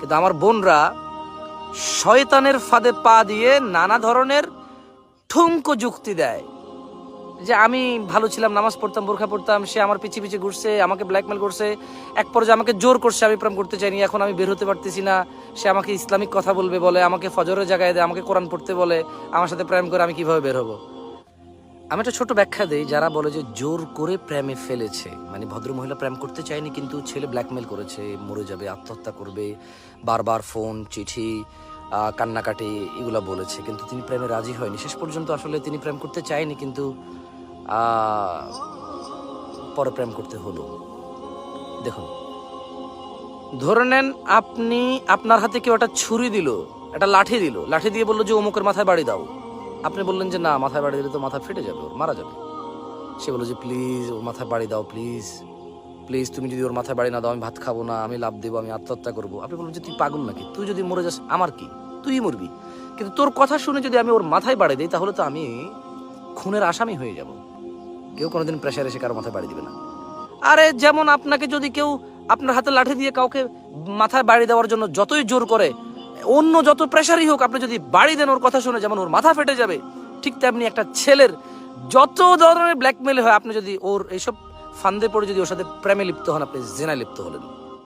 কিন্তু আমার বোনরা শয়তানের ফাঁদে পা দিয়ে নানা ধরনের ঠুমকো যুক্তি দেয়। যে আমি ভালো ছিলাম, নামাজ পড়তাম, বোরখা পড়তাম, সে আমার পিছিয়ে পিছিয়ে ঘুরছে, আমাকে ব্ল্যাকমেল করছে। এক পর্যায়ে আমাকে জোর করছে, আমি প্রেম করতে চাইনি, এখন আমি বের হতে পারতেছি না। সে আমাকে ইসলামিক কথা বলবে, বলে, আমাকে ফজরের জায়গায় দেয়, আমাকে কোরআন পড়তে বলে, আমার সাথে প্রেম করে আমি কীভাবে বের হব? আমি একটা ছোট ব্যাখ্যা দেই, যারা বলে যে জোর করে প্রেমে ফেলেছে। মানে ভদ্র মহিলা প্রেম করতে চায়নি, কিন্তু ছেলে ব্ল্যাকমেল করেছে, মরে যাবে, আত্মহত্যা করবে, বারবার ফোন চিঠি কান্নাকাটি এগুলো বলেছে, কিন্তু তিনি প্রেমে রাজি হয়নি। শেষ পর্যন্ত আসলে তিনি প্রেম করতে চায়নি, কিন্তু পরে প্রেম করতে হলো। দেখুন, ধরে নেন আপনি, আপনার হাতে কেউ একটা ছুরি দিল, একটা লাঠি দিল, লাঠি দিয়ে বলল যে অমুকের মাথায় বাড়ি দাও। আপনি বললেন যে না, মাথায় বাড়ি দিলে তো মাথা ফেটে যাবে, ওর মারা যাবে। সে বলল যে, প্লিজ, ওর মাথায় বাড়ি দাও, প্লিজ। প্লিজ, তুমি যদি ওর মাথায় বাড়ি না দাও, আমি ভাত খাব না, আমি লাভ দেবো, আমি আত্মহত্যা করব। আপনি বললেন যে, তুই পাগল নাকি? তুই যদি মরে যাস, আমার কি? তুই মরবি। কিন্তু তোর কথা শুনে যদি আমি ওর মাথায় বাড়ি দিই, তাহলে তো আমি খুনের আসামি হয়ে যাব। কেউ কোনোদিন প্রেশার এসে কারও মাথায় বাড়ি দিবে না। আরে, যেমন আপনাকে যদি কেউ আপনার হাতে লাঠি দিয়ে কাউকে মাথায় বাড়ি দেওয়ার জন্য যতই জোর করে অন্য যত প্রেশারই হোক, আপনি যদি বাড়ি দেন ওর কথা শুনে, যেমন ওর মাথা ফেটে যাবে, ঠিক তেমনি একটা ছেলের যত ধরনের ব্ল্যাকমেল হয়, আপনি যদি ওর এইসব ফান্দে পড়ে যদি ওর সাথে প্রেমে লিপ্ত হন, আপনি জেনায় লিপ্ত হলেন।